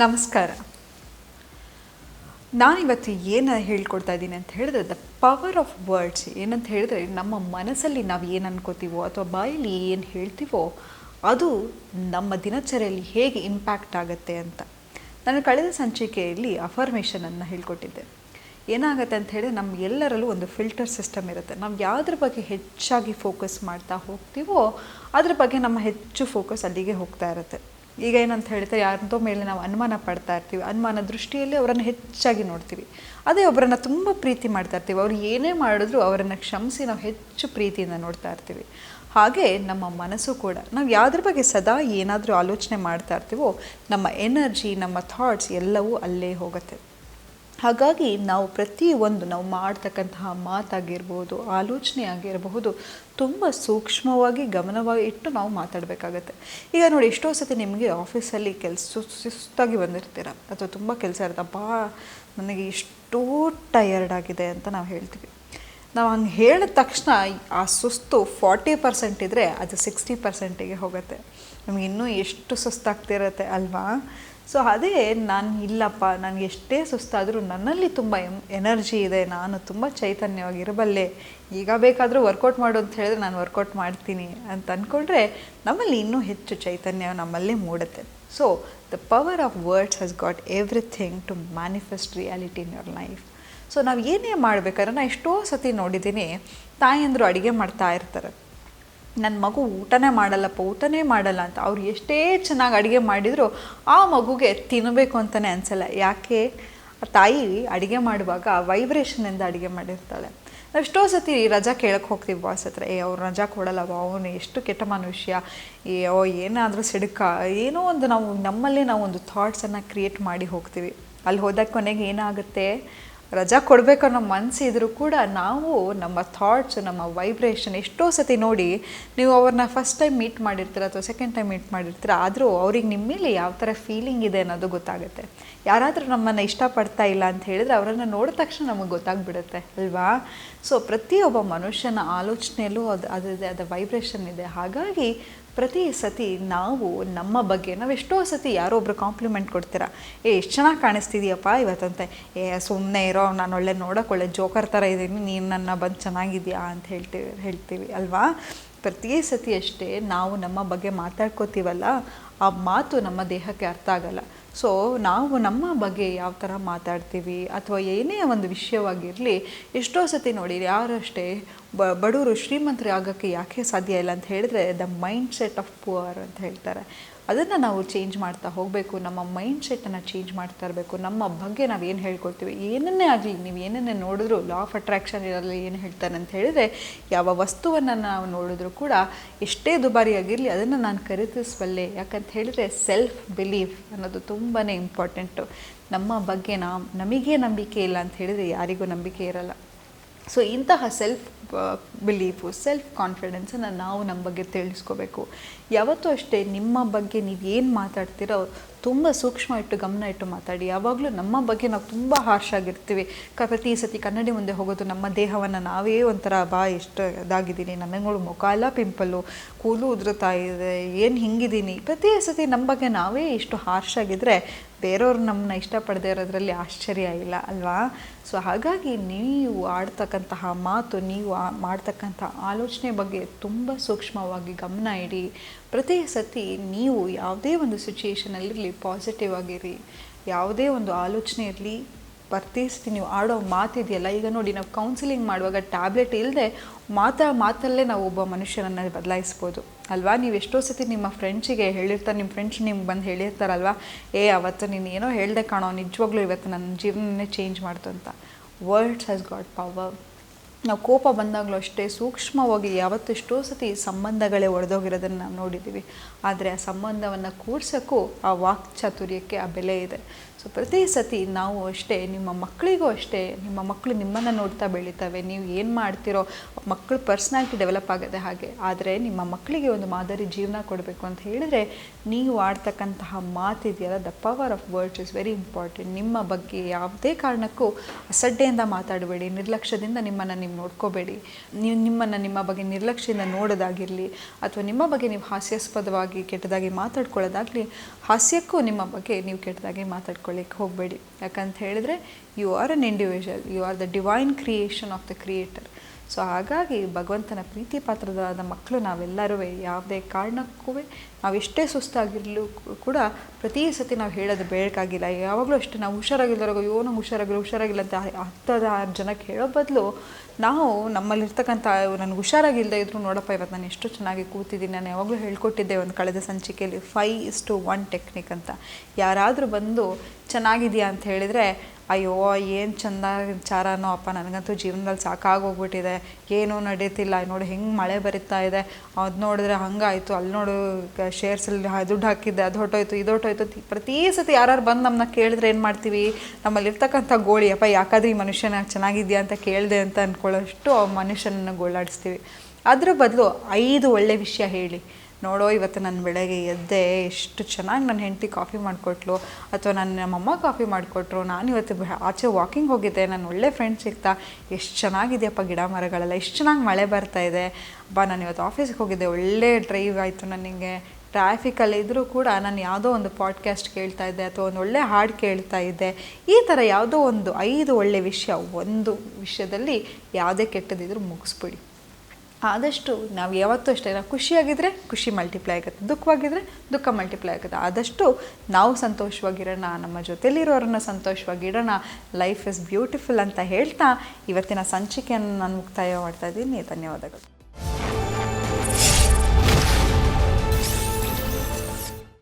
ನಮಸ್ಕಾರ. ನಾನಿವತ್ತು ಏನು ಹೇಳ್ಕೊಡ್ತಾ ಇದ್ದೀನಿ ಅಂತ ಹೇಳಿದ್ರೆ ದ ಪವರ್ ಆಫ್ ವರ್ಡ್ಸ್ ಏನಂತ ಹೇಳಿದ್ರೆ, ನಮ್ಮ ಮನಸ್ಸಲ್ಲಿ ನಾವು ಏನು ಅನ್ಕೋತೀವೋ ಅಥವಾ ಬಾಯಲ್ಲಿ ಏನು ಹೇಳ್ತೀವೋ, ಅದು ನಮ್ಮ ದಿನಚರಿಯಲ್ಲಿ ಹೇಗೆ ಇಂಪ್ಯಾಕ್ಟ್ ಆಗುತ್ತೆ ಅಂತ. ನಾನು ಕಳೆದ ಸಂಚಿಕೆಯಲ್ಲಿ ಅಫರ್ಮೇಷನನ್ನು ಹೇಳ್ಕೊಟ್ಟಿದ್ದೆ. ಏನಾಗುತ್ತೆ ಅಂತ ಹೇಳಿದ್ರೆ ನಮ್ಮ ಎಲ್ಲರಲ್ಲೂ ಒಂದು ಫಿಲ್ಟರ್ ಸಿಸ್ಟಮ್ ಇರುತ್ತೆ. ನಾವು ಯಾವುದ್ರ ಬಗ್ಗೆ ಹೆಚ್ಚಾಗಿ ಫೋಕಸ್ ಮಾಡ್ತಾ ಹೋಗ್ತೀವೋ, ಅದ್ರ ಬಗ್ಗೆ ನಮ್ಮ ಹೆಚ್ಚು ಫೋಕಸ್ ಅಲ್ಲಿಗೆ ಹೋಗ್ತಾ ಇರುತ್ತೆ. ಈಗ ಏನಂತ ಹೇಳ್ತಾರೆ ಯಾರದೋ ಮೇಲೆ ನಾವು ಅನುಮಾನ ಪಡ್ತಾ ಇರ್ತೀವಿ. ಅನುಮಾನ ದೃಷ್ಟಿಯಲ್ಲಿ ಅವರನ್ನು ಹೆಚ್ಚಾಗಿ ನೋಡ್ತೀವಿ. ಅದೇ ಒಬ್ಬರನ್ನು ತುಂಬ ಪ್ರೀತಿ ಮಾಡ್ತಾ ಇರ್ತೀವಿ. ಅವ್ರು ಏನೇ ಮಾಡಿದ್ರು ಅವರನ್ನು ಕ್ಷಮಿಸಿ ನಾವು ಹೆಚ್ಚು ಪ್ರೀತಿಯಿಂದ ನೋಡ್ತಾ ಇರ್ತೀವಿ. ಹಾಗೆ ನಮ್ಮ ಮನಸ್ಸು ಕೂಡ, ನಾವು ಯಾವುದ್ರ ಬಗ್ಗೆ ಸದಾ ಏನಾದರೂ ಆಲೋಚನೆ ಮಾಡ್ತಾ ಇರ್ತೀವೋ, ನಮ್ಮ ಎನರ್ಜಿ, ನಮ್ಮ ಥಾಟ್ಸ್ ಎಲ್ಲವೂ ಅಲ್ಲೇ ಹೋಗುತ್ತೆ. ಹಾಗಾಗಿ ನಾವು ಪ್ರತಿಯೊಂದು ನಾವು ಮಾಡ್ತಕ್ಕಂತಹ ಮಾತಾಗಿರ್ಬೋದು ಆಲೋಚನೆ ಆಗಿರಬಹುದು ತುಂಬ ಸೂಕ್ಷ್ಮವಾಗಿ, ಗಮನವಾಗಿ ಇಟ್ಟು ನಾವು ಮಾತಾಡಬೇಕಾಗತ್ತೆ. ಈಗ ನೋಡಿ, ಎಷ್ಟೋ ಸತಿ ನಿಮಗೆ ಆಫೀಸಲ್ಲಿ ಕೆಲಸ ಸುಸ್ತಾಗಿ ಬಂದಿರ್ತೀರ? ಅಥವಾ ತುಂಬ ಕೆಲಸ ಇರುತ್ತಪ್ಪ ನನಗೆ ಇಷ್ಟೋ ಟಯರ್ಡ್ ಆಗಿದೆ ಅಂತ ನಾವು ಹೇಳ್ತೀವಿ. ನಾವು ಹಂಗೆ ಹೇಳಿದ ತಕ್ಷಣ ಆ ಸುಸ್ತು ಫಾರ್ಟಿ ಪರ್ಸೆಂಟ್ ಇದ್ದರೆ ಅದು ಸಿಕ್ಸ್ಟಿ ಪರ್ಸೆಂಟಿಗೆ ಹೋಗುತ್ತೆ. ನಮಗೆ ಇನ್ನೂ ಎಷ್ಟು ಸುಸ್ತಾಗ್ತಿರತ್ತೆ ಅಲ್ವಾ? ಸೊ ಅದೇ ನಾನು ಇಲ್ಲಪ್ಪ, ನನಗೆ ಎಷ್ಟೇ ಸುಸ್ತಾದರೂ ನನ್ನಲ್ಲಿ ತುಂಬ ಎನರ್ಜಿ ಇದೆ, ನಾನು ತುಂಬ ಚೈತನ್ಯವಾಗಿರಬಲ್ಲೆ. ಈಗ ಬೇಕಾದರೂ ವರ್ಕೌಟ್ ಮಾಡು ಅಂತ ಹೇಳಿದ್ರೆ ನಾನು ವರ್ಕೌಟ್ ಮಾಡ್ತೀನಿ ಅಂತ ಅಂದ್ಕೊಂಡ್ರೆ ನಮ್ಮಲ್ಲಿ ಇನ್ನೂ ಹೆಚ್ಚು ಚೈತನ್ಯ ನಮ್ಮಲ್ಲೇ ಮೂಡುತ್ತೆ. So the power of words has got everything to manifest reality in your life so ನಾವು ಏನೇ ಮಾಡಬೇಕಾದ್ರೆ ನಾನು ಎಷ್ಟೋ ಸತಿ ನೋಡಿದ್ದೀನಿ ತಾಯಿಯಂದರು ಅಡುಗೆ ಮಾಡ್ತಾ ಇರ್ತಾರೆ. ನನ್ನ ಮಗು ಊಟನೇ ಮಾಡಲ್ಲಪ್ಪ, ಊಟನೇ ಮಾಡಲ್ಲ ಅಂತ ಅವ್ರು ಎಷ್ಟೇ ಚೆನ್ನಾಗಿ ಅಡುಗೆ ಮಾಡಿದರೂ ಆ ಮಗುಗೆ ತಿನ್ನಬೇಕು ಅಂತಲೇ ಅನಿಸಲ್ಲ. ಯಾಕೆ? ತಾಯಿ ಅಡುಗೆ ಮಾಡುವಾಗ ವೈಬ್ರೇಷನಿಂದ ಅಡುಗೆ ಮಾಡಿರ್ತಾಳೆ. ನಾವು ಎಷ್ಟೋ ಸತಿ ರಜಾ ಕೇಳಕ್ಕೆ ಹೋಗ್ತೀವಿ ಬಾಸ್ ಹತ್ರ. ಏ, ಅವ್ರು ರಜಾ ಕೊಡಲ್ಲವ? ಅವನು ಎಷ್ಟು ಕೆಟ್ಟ ಮನುಷ್ಯ. ಏ, ಓ, ಏನಾದರೂ ಸಿಡುಕ. ಏನೋ ಒಂದು ನಾವು ನಮ್ಮಲ್ಲೇ ನಾವು ಒಂದು ಥಾಟ್ಸನ್ನು ಕ್ರಿಯೇಟ್ ಮಾಡಿ ಹೋಗ್ತೀವಿ. ಅಲ್ಲಿ ಹೋದಾಗ ಕೊನೆಗೆ ಏನಾಗುತ್ತೆ? ರಜಾ ಕೊಡಬೇಕು ಅನ್ನೋ ಮನಸ್ಸಿದ್ರೂ ಕೂಡ ನಾವು ನಮ್ಮ ಥಾಟ್ಸ್ ನಮ್ಮ ವೈಬ್ರೇಷನ್ ಎಷ್ಟೋ ಸತಿ ನೋಡಿ ನೀವು ಅವ್ರನ್ನ ಫಸ್ಟ್ ಟೈಮ್ ಮೀಟ್ ಮಾಡಿರ್ತೀರ ಅಥವಾ ಸೆಕೆಂಡ್ ಟೈಮ್ ಮೀಟ್ ಮಾಡಿರ್ತೀರ, ಆದರೂ ಅವ್ರಿಗೆ ನಿಮ್ಮ ಮೇಲೆ ಯಾವ ಥರ ಫೀಲಿಂಗ್ ಇದೆ ಅನ್ನೋದು ಗೊತ್ತಾಗುತ್ತೆ. ಯಾರಾದರೂ ನಮ್ಮನ್ನು ಇಷ್ಟಪಡ್ತಾ ಇಲ್ಲ ಅಂತ ಹೇಳಿದ್ರೆ ಅವರನ್ನು ನೋಡಿದ ತಕ್ಷಣ ನಮಗೆ ಗೊತ್ತಾಗ್ಬಿಡುತ್ತೆ, ಅಲ್ವಾ? ಸೊ ಪ್ರತಿಯೊಬ್ಬ ಮನುಷ್ಯನ ಆಲೋಚನೆಯಲ್ಲೂ ಅದು, ಅದರದ್ದೇ ಆದ ವೈಬ್ರೇಷನ್ ಇದೆ. ಹಾಗಾಗಿ ಪ್ರತಿ ಸತಿ ನಾವು ನಮ್ಮ ಬಗ್ಗೆ ನಾವು ಎಷ್ಟೋ ಸತಿ ಯಾರೋ ಒಬ್ರು ಕಾಂಪ್ಲಿಮೆಂಟ್ ಕೊಡ್ತೀರಾ? ಏ ಎಷ್ಟು ಚೆನ್ನಾಗಿ ಕಾಣಿಸ್ತಿದೀಯಪ್ಪ ಇವತ್ತಂತೆ. ಏ ಸುಮ್ಮನೆ ಇರೋ, ನಾನು ಒಳ್ಳೆ ನೋಡೋಕೆ ಒಳ್ಳೆ ಜೋಕರ್ ಥರ ಇದ್ದೀನಿ. ನೀನು ನನ್ನ ಬಂದು ಚೆನ್ನಾಗಿದೆಯಾ? ಅಂತ ಹೇಳ್ತೀವಿ ಹೇಳ್ತೀವಿ, ಅಲ್ವಾ? ಪ್ರತಿ ಸತಿ ಅಷ್ಟೇ ನಾವು ನಮ್ಮ ಬಗ್ಗೆ ಮಾತಾಡ್ಕೋತೀವಲ್ಲ, ಆ ಮಾತು ನಮ್ಮ ದೇಹಕ್ಕೆ ಅರ್ಥ ಆಗಲ್ಲ. ಸೊ ನಾವು ನಮ್ಮ ಬಗ್ಗೆ ಯಾವ ಥರ ಮಾತಾಡ್ತೀವಿ? ಅಥವಾ ಏನೇ ಒಂದು ವಿಷಯವಾಗಿರಲಿ, ಎಷ್ಟೋ ಸತಿ ನೋಡಿ, ಯಾರಷ್ಟೇ ಬ ಬಡವರು ಶ್ರೀಮಂತರು ಆಗೋಕ್ಕೆ ಯಾಕೆ ಸಾಧ್ಯ ಇಲ್ಲ ಅಂತ ಹೇಳಿದ್ರೆ the mind set of poor ಅಂತ ಹೇಳ್ತಾರೆ. ಅದನ್ನು ನಾವು ಚೇಂಜ್ ಮಾಡ್ತಾ ಹೋಗಬೇಕು, ನಮ್ಮ ಮೈಂಡ್ ಸೆಟ್ಟನ್ನು ಚೇಂಜ್ ಮಾಡ್ತಾ ಇರಬೇಕು, ನಮ್ಮ ಬಗ್ಗೆ ನಾವು ಏನು ಹೇಳ್ಕೊಳ್ತೀವಿ, ಏನನ್ನೇ ಆಗಲಿ, ನೀವು ಏನನ್ನೇ ನೋಡಿದ್ರು ಲಾ ಆಫ್ ಅಟ್ರಾಕ್ಷನ್ ಇರಲಿ, ಏನು ಹೇಳ್ತಾನೆ ಅಂತ ಹೇಳಿದರೆ ಯಾವ ವಸ್ತುವನ್ನು ನಾವು ನೋಡಿದ್ರು ಕೂಡ ಎಷ್ಟೇ ದುಬಾರಿಯಾಗಿರಲಿ ಅದನ್ನು ನಾನು ಖರೀದಿಸಬಲ್ಲೆ ಯಾಕಂತ ಹೇಳಿದರೆ ಸೆಲ್ಫ್ ಬಿಲೀಫ್ ಅನ್ನೋದು ತುಂಬಾ ಇಂಪಾರ್ಟೆಂಟು ನಮ್ಮ ಬಗ್ಗೆ ನಾವು ನಮಗೇ ನಂಬಿಕೆ ಇಲ್ಲ ಅಂತ ಹೇಳಿದರೆ ಯಾರಿಗೂ ನಂಬಿಕೆ ಇರಲ್ಲ. ಸೊ ಇಂತಹ ಸೆಲ್ಫ್ ಬಿಲೀಫು ಸೆಲ್ಫ್ ಕಾನ್ಫಿಡೆನ್ಸನ್ನು ನಾವು ನಮ್ಮ ಬಗ್ಗೆ ತಿಳಿಸ್ಕೋಬೇಕು. ಯಾವತ್ತೂ ಅಷ್ಟೇ ನಿಮ್ಮ ಬಗ್ಗೆ ನೀವು ಏನು ಮಾತಾಡ್ತೀರೋ ತುಂಬ ಸೂಕ್ಷ್ಮ ಇಟ್ಟು ಗಮನ ಇಟ್ಟು ಮಾತಾಡಿ. ಯಾವಾಗಲೂ ನಮ್ಮ ಬಗ್ಗೆ ನಾವು ತುಂಬ ಹಾರ್ಶ್ ಆಗಿರ್ತೀವಿ. ಕ, ಪ್ರತಿ ಸತಿ ಕನ್ನಡಿ ಮುಂದೆ ಹೋಗೋದು ನಮ್ಮ ದೇಹವನ್ನು ನಾವೇ ಒಂಥರ, ಬಾ, ಎಷ್ಟು ಇದಾಗಿದ್ದೀನಿ. ನನಗಳು ಮುಖ ಎಲ್ಲ ಪಿಂಪಲ್ಲು. ಕೂಲು ಉದುರುತ್ತಾ ಇದೆ. ಏನು ಹಿಂಗಿದ್ದೀನಿ ಪ್ರತಿ ಸತಿ ನಮ್ಮ ಬಗ್ಗೆ ನಾವೇ ಇಷ್ಟು ಹಾರ್ಶ್ ಆಗಿದ್ದರೆ ಬೇರೆಯವ್ರು ನಮ್ಮನ್ನ ಇಷ್ಟಪಡದೇ ಇರೋದ್ರಲ್ಲಿ ಆಶ್ಚರ್ಯ ಇಲ್ಲ, ಅಲ್ವಾ? ಸೊ, ಹಾಗಾಗಿ ನೀವು ಆಡ್ತಕ್ಕಂತಹ ಮಾತು, ನೀವು ಮಾಡ್ತಕ್ಕಂಥ ಆಲೋಚನೆ ಬಗ್ಗೆ ತುಂಬ ಸೂಕ್ಷ್ಮವಾಗಿ ಗಮನ ಇಡಿ. ಪ್ರತಿ ಸತಿ ನೀವು ಯಾವುದೇ ಒಂದು ಸಿಚುಯೇಷನಲ್ಲಿರಲಿ ಪಾಸಿಟಿವ್ ಆಗಿರಿ. ಯಾವುದೇ ಒಂದು ಆಲೋಚನೆ ಇರಲಿ ವರ್ತಿಸ್ತೀನಿ ನೀವು ಆಡೋ ಮಾತಿದೆಯಲ್ಲ ಈಗ ನೋಡಿ ನಾವು ಕೌನ್ಸಿಲಿಂಗ್ ಮಾಡುವಾಗ ಟ್ಯಾಬ್ಲೆಟ್ ಇಲ್ಲದೆ ಮಾತಾ ಮಾತಲ್ಲೇ ನಾವು ಒಬ್ಬ ಮನುಷ್ಯನನ್ನು ಬದಲಾಯಿಸ್ಬೋದು. ಅಲ್ವಾ? ನೀವು ಎಷ್ಟೋ ಸತಿ ನಿಮ್ಮ ಫ್ರೆಂಡ್ಸಿಗೆ ಹೇಳಿರ್ತಾರೆ ನಿಮ್ಮ ಫ್ರೆಂಡ್ಸ್ ನಿಮ್ಗೆ ಬಂದು ಹೇಳಿರ್ತಾರಲ್ವಾ? ಏ, ಅವತ್ತು ನೀನು ಏನೋ ಹೇಳ್ದೆ ಕಾಣೋ, ನಿಜವಾಗ್ಲೂ ಇವತ್ತು ನನ್ನ ಜೀವನನೇ ಚೇಂಜ್ ಮಾಡ್ತು ಅಂತ. ವರ್ಡ್ಸ್ ಹ್ಯಾಸ್ ಗಾಟ್ ಪವರ್ ನಾವು ಕೋಪ ಬಂದಾಗಲೂ ಅಷ್ಟೇ ಸೂಕ್ಷ್ಮವಾಗಿ ಯಾವತ್ತೆಷ್ಟೋ ಸತಿ ಸಂಬಂಧಗಳೇ ಒಡೆದೋಗಿರೋದನ್ನು ನಾವು ನೋಡಿದ್ದೀವಿ ಆದರೆ ಆ ಸಂಬಂಧವನ್ನು ಕೂಡ್ಸೋಕ್ಕೂ ಆ ವಾಕ್ ಚಾತುರ್ಯಕ್ಕೆ ಆ ಬೆಲೆ ಇದೆ. ಸೊ ಪ್ರತಿ ಸತಿ ನಾವು ಅಷ್ಟೇ, ನಿಮ್ಮ ಮಕ್ಕಳಿಗೂ ಅಷ್ಟೇ, ನಿಮ್ಮ ಮಕ್ಕಳು ನಿಮ್ಮನ್ನು ನೋಡ್ತಾ ಬೆಳೀತವೆ, ನೀವು ಏನು ಮಾಡ್ತಿರೋ ಮಕ್ಕಳು ಪರ್ಸ್ನಾಲಿಟಿ ಡೆವಲಪ್ ಆಗುತ್ತೆ ಹಾಗೆ. ಆದರೆ ನಿಮ್ಮ ಮಕ್ಕಳಿಗೆ ಒಂದು ಮಾದರಿ ಜೀವನ ಕೊಡಬೇಕು ಅಂತ ಹೇಳಿದರೆ, ನೀವು ಆಡ್ತಕ್ಕಂತಹ ಮಾತಿದೆಯಲ್ಲ the power of words is very important ನಿಮ್ಮ ಬಗ್ಗೆ ಯಾವುದೇ ಕಾರಣಕ್ಕೂ ಅಸಡ್ಡೆಯಿಂದ ಮಾತಾಡಬೇಡಿ, ನಿರ್ಲಕ್ಷ್ಯದಿಂದ ನಿಮ್ಮನ್ನು ನೀವು ನೋಡ್ಕೋಬೇಡಿ. ನೀವು ನಿಮ್ಮನ್ನು ನಿಮ್ಮ ಬಗ್ಗೆ ನಿರ್ಲಕ್ಷ್ಯದಿಂದ ನೋಡೋದಾಗಿರಲಿ, ಅಥವಾ ನಿಮ್ಮ ಬಗ್ಗೆ ನೀವು ಹಾಸ್ಯಾಸ್ಪದವಾಗಿ ಕೆಟ್ಟದಾಗಿ ಮಾತಾಡ್ಕೊಳ್ಳೋದಾಗಲಿ, ಹಾಸ್ಯಕ್ಕೂ ನಿಮ್ಮ ಬಗ್ಗೆ ನೀವು ಕೆಟ್ಟದಾಗಿ ಮಾತಾಡ್ಕೊಳ್ಳಿಕ್ಕೆ ಹೋಗಬೇಡಿ. ಯಾಕಂತ ಹೇಳಿದ್ರೆ you are an individual you are the divine creation of the creator so ಹಾಗಾಗಿ ಭಗವಂತನ ಪ್ರೀತಿ ಪಾತ್ರದಾದ ಮಕ್ಕಳು ನಾವೆಲ್ಲರೂ ಯಾವುದೇ ಕಾರಣಕ್ಕೂ ನಾವೆಷ್ಟೇ ಸುಸ್ತಾಗಿರಲು ಕೂಡ ಪ್ರತಿ ಸತಿ ನಾವು ಹೇಳೋದು ಬೇಕಾಗಿಲ್ಲ ಯಾವಾಗಲೂ ಅಷ್ಟೇ ನಾವು ಹುಷಾರಾಗಿಲ್ಲದಾಗ ಅಯ್ಯೋ ನಂಗೆ ಹುಷಾರಾಗಿಲ್ಲ ಹುಷಾರಾಗಿಲ್ಲ ಅಂತ ಹತ್ತದ ಆರು ಜನಕ್ಕೆ ಹೇಳೋ ಬದಲು ನಾವು ನಮ್ಮಲ್ಲಿರ್ತಕ್ಕಂಥ ನನಗೆ ಹುಷಾರಾಗಿಲ್ಲದೆ ಇದ್ರು ನೋಡಪ್ಪ ಇವತ್ತು ನಾನು ಎಷ್ಟು ಚೆನ್ನಾಗಿ ಕೂತಿದ್ದೀನಿ. ನಾನು ಯಾವಾಗಲೂ ಹೇಳ್ಕೊಟ್ಟಿದ್ದೆ ಒಂದು ಕಳೆದ ಸಂಚಿಕೆಯಲ್ಲಿ five is to one technique ಅಂತ. ಯಾರಾದರೂ ಬಂದು ಚೆನ್ನಾಗಿದೆಯಾ ಅಂತ ಹೇಳಿದರೆ, ಅಯ್ಯೋ ಏನು ಚಂದ ವಿಚಾರನೋ ಅಪ್ಪ ನನಗಂತೂ ಜೀವನದಲ್ಲಿ ಸಾಕಾಗೋಗ್ಬಿಟ್ಟಿದೆ. ಏನೂ ನಡೀತಿಲ್ಲ. ನೋಡಿ ಹೆಂಗೆ ಮಳೆ ಬರಿತಾ ಇದೆ. ಅದು ನೋಡಿದ್ರೆ ಹಂಗಾಯಿತು. ಅಲ್ಲಿ ನೋಡು ಶೇರ್ಸಲ್ಲಿ ದುಡ್ಡು ಹಾಕಿದ್ದೆ, ಅದು ಹೊಟ್ಟೋಯ್ತು ಇದು ಹೊಟ್ಟೋಯ್ತು ಪ್ರತಿ ಸತಿ ಯಾರು ಬಂದು ನಮ್ಮನ್ನ ಕೇಳಿದ್ರೆ ಏನು ಮಾಡ್ತೀವಿ? ನಮ್ಮಲ್ಲಿರ್ತಕ್ಕಂಥ ಗೋಳಿ, ಅಪ್ಪ, ಯಾಕಾದ್ರೆ ಈ ಮನುಷ್ಯನ ಚೆನ್ನಾಗಿದ್ಯಾ ಅಂತ ಕೇಳಿದೆ ಅಂತ ಅಂದ್ಕೊಳ್ಳೋಷ್ಟು ಆ ಮನುಷ್ಯನನ್ನು ಗೋಳಾಡಿಸ್ತೀವಿ. ಅದ್ರ ಬದಲು ಐದು ಒಳ್ಳೆ ವಿಷಯ ಹೇಳಿ. ನೋಡೋ, ಇವತ್ತು ನಾನು ಬೆಳಗ್ಗೆ ಎದ್ದೆ, ಎಷ್ಟು ಚೆನ್ನಾಗಿ ನನ್ನ ಹೆಂಡತಿ ಕಾಫಿ ಮಾಡಿಕೊಟ್ಲು, ಅಥವಾ ನನ್ನ ನಮ್ಮಮ್ಮ ಕಾಫಿ ಮಾಡಿಕೊಟ್ರು, ನಾನು ಇವತ್ತು ಆಚೆ ವಾಕಿಂಗ್ ಹೋಗಿದ್ದೆ ನನ್ನ ಒಳ್ಳೆ ಫ್ರೆಂಡ್ಸ್ ಸಿಗ್ತಾ ಎಷ್ಟು ಚೆನ್ನಾಗಿದೆಯಪ್ಪ ಗಿಡ ಮರಗಳೆಲ್ಲ, ಎಷ್ಟು ಚೆನ್ನಾಗಿ ಮಳೆ ಬರ್ತಾ ಇದೆ. ಬಾ, ನಾನು ಇವತ್ತು ಆಫೀಸ್ಗೆ ಹೋಗಿದ್ದೆ, ಒಳ್ಳೆ ಡ್ರೈವ್ ಆಯಿತು ನನಗೆ ಟ್ರಾಫಿಕಲ್ಲಿ ಇದ್ದರೂ ಕೂಡ ನಾನು ಯಾವುದೋ ಒಂದು ಪಾಡ್ಕಾಸ್ಟ್ ಕೇಳ್ತಾ ಇದ್ದೆ ಅಥವಾ ಒಂದು ಒಳ್ಳೆ ಹಾಡು ಕೇಳ್ತಾ ಇದ್ದೆ, ಈ ಥರ ಯಾವುದೋ ಒಂದು ಐದು ಒಳ್ಳೆ ವಿಷಯ, ಒಂದು ವಿಷಯದಲ್ಲಿ ಯಾವುದೇ ಕೆಟ್ಟದಿದ್ರೂ ಮುಗಿಸ್ಬಿಡಿ. ಆದಷ್ಟು ನಾವು ಯಾವತ್ತೂ ಅಷ್ಟೇ, ನಾವು ಖುಷಿಯಾಗಿದ್ದರೆ ಖುಷಿ ಮಲ್ಟಿಪ್ಲೈ ಆಗುತ್ತೆ ದುಃಖವಾಗಿದ್ದರೆ ದುಃಖ ಮಲ್ಟಿಪ್ಲೈ ಆಗುತ್ತೆ. ಆದಷ್ಟು ನಾವು ಸಂತೋಷವಾಗಿರೋಣ, ನಮ್ಮ ಜೊತೆಲಿರೋರನ್ನ ಸಂತೋಷವಾಗಿಡೋಣ. ಲೈಫ್ ಇಸ್ ಬ್ಯೂಟಿಫುಲ್ ಅಂತ ಹೇಳ್ತಾ ಇವತ್ತಿನ ಸಂಚಿಕೆಯನ್ನು ನಾನು ಮುಕ್ತಾಯ ಮಾಡ್ತಾ ಇದ್ದೀನಿ. ಧನ್ಯವಾದಗಳು.